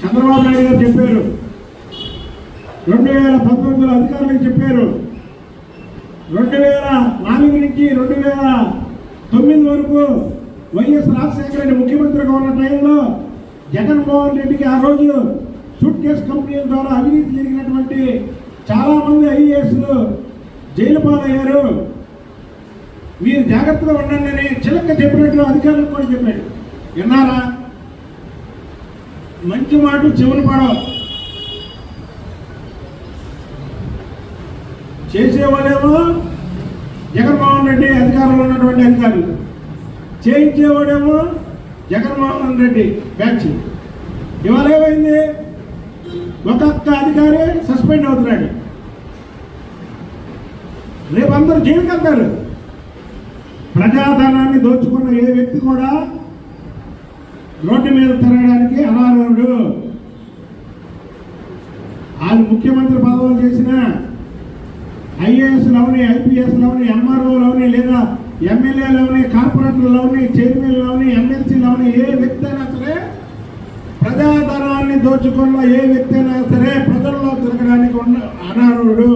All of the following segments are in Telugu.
చంద్రబాబు నాయుడు గారు చెప్పారు. రెండు వేల పంతొమ్మిదిలో అధికారులకు చెప్పారు. రెండు వేల నాలుగు నుంచి రెండు వేల తొమ్మిది వరకు వైఎస్ రాజశేఖర రెడ్డి ముఖ్యమంత్రిగా ఉన్న టైంలో జగన్మోహన్ రెడ్డికి ఆ రోజు సూట్ కేస్ కంపెనీల ద్వారా అవినీతి జరిగినటువంటి చాలామంది ఐఏఎస్లు జైలు పాలయ్యారు. మీరు జాగ్రత్తగా ఉండండి అని చిలక చెప్పినట్లు అధికారులకు కూడా చెప్పాడు. విన్నారా? మంచి మాట చెవులు పడవు. చేసేవాడేమో జగన్మోహన్ రెడ్డి అధికారంలో ఉన్నటువంటి అధికారులు. చేయించేవాడేమో జగన్మోహన్ రెడ్డి బ్యాచ్. ఇవాళ ఏమైంది? ఒక్కొక్క అధికారి సస్పెండ్ అవుతున్నాడు. రేపు అందరూ జైలుకి వెళ్తారు ప్రజాధనాన్ని దోచుకున్న ఏ వ్యక్తి కూడా రోడ్డు మీద తిరగడానికి అనర్హుడు వాళ్ళు ముఖ్యమంత్రి పదవులు చేసిన ఐఏఎస్లవని ఐపీఎస్లవని ఎంఆర్ఓలవని లేదా ఎమ్మెల్యేలవని కార్పొరేటర్లవని చైర్మన్లవని ఎమ్మెల్సీలవని ఏ వ్యక్తి అయినా సరే ప్రజాధనాన్ని దోచుకున్న ఏ వ్యక్తి అయినా సరే ప్రజల్లో తిరగడానికి ఉన్న అనర్హుడు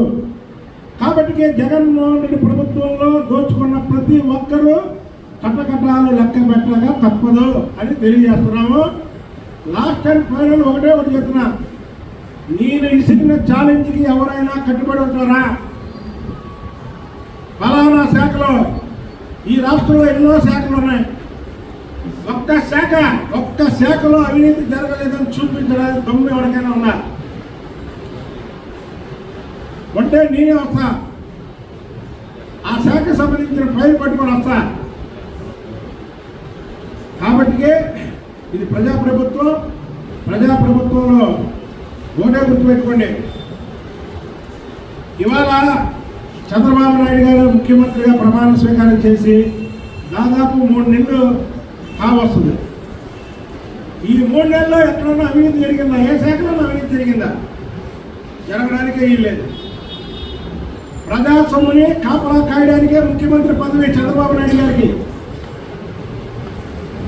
కాబట్టి జగన్మోహన్ రెడ్డి ప్రభుత్వంలో దోచుకున్న ప్రతి ఒక్కరూ కట్టకట్టాలు లెక్క పెట్టగా తప్పదు అని తెలియజేస్తున్నాము. లాస్ట్ అండ్ ఫైనల్ ఒకటే ఒకటి చెప్తున్నా. నేను ఇసిన ఛాలెంజ్కి ఎవరైనా కట్టుబడి ఉంటారా? ఫలానా శాఖలో ఈ రాష్ట్రంలో ఎన్నో శాఖలు ఉన్నాయి. ఒక్క శాఖ ఒక్క శాఖలో అవినీతి జరగలేదని చూపించడానికి తొమ్మిది ఎవరికైనా ఉన్నా ఉంటే నేనే వస్తా. ఆ శాఖకు సంబంధించిన ఫైల్ పట్టుకొని వస్తా. అందుకే ఇది ప్రజాప్రభుత్వం ప్రజాప్రభుత్వంలో ఓటే గుర్తుపెట్టుకోండి. ఇవాళ చంద్రబాబు నాయుడు గారు ముఖ్యమంత్రిగా ప్రమాణ స్వీకారం చేసి దాదాపు మూడు నెలలు కావస్తుంది ఈ మూడు నెలల్లో ఎక్కడన్నా అవినీతి జరిగిందా? ఏ శాఖలో అవినీతి జరిగిందా? జరగడానికే వీల్లేదు ప్రజాస్వామ్యని కాపలా కాయడానికే ముఖ్యమంత్రి పదవి చంద్రబాబు నాయుడు గారికి.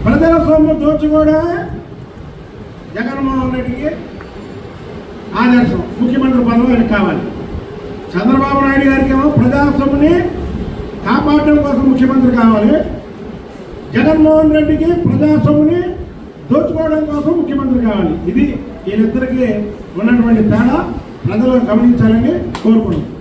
ప్రజల సొమ్ము దోచుకోవడమే జగన్మోహన్ రెడ్డికి ఆదర్శం. ముఖ్యమంత్రి పదవి ఆయనకు కావాలి. చంద్రబాబు నాయుడు గారికి ఏమో ప్రజాస్వామ్యని కాపాడడం కోసం ముఖ్యమంత్రి కావాలి. జగన్మోహన్ రెడ్డికి ప్రజాస్వామ్యని దోచుకోవడం కోసం ముఖ్యమంత్రి కావాలి. ఇది వీళ్ళిద్దరికీ ఉన్నటువంటి తేడా. ప్రజలు గమనించాలని కోరుకుంటున్నాం.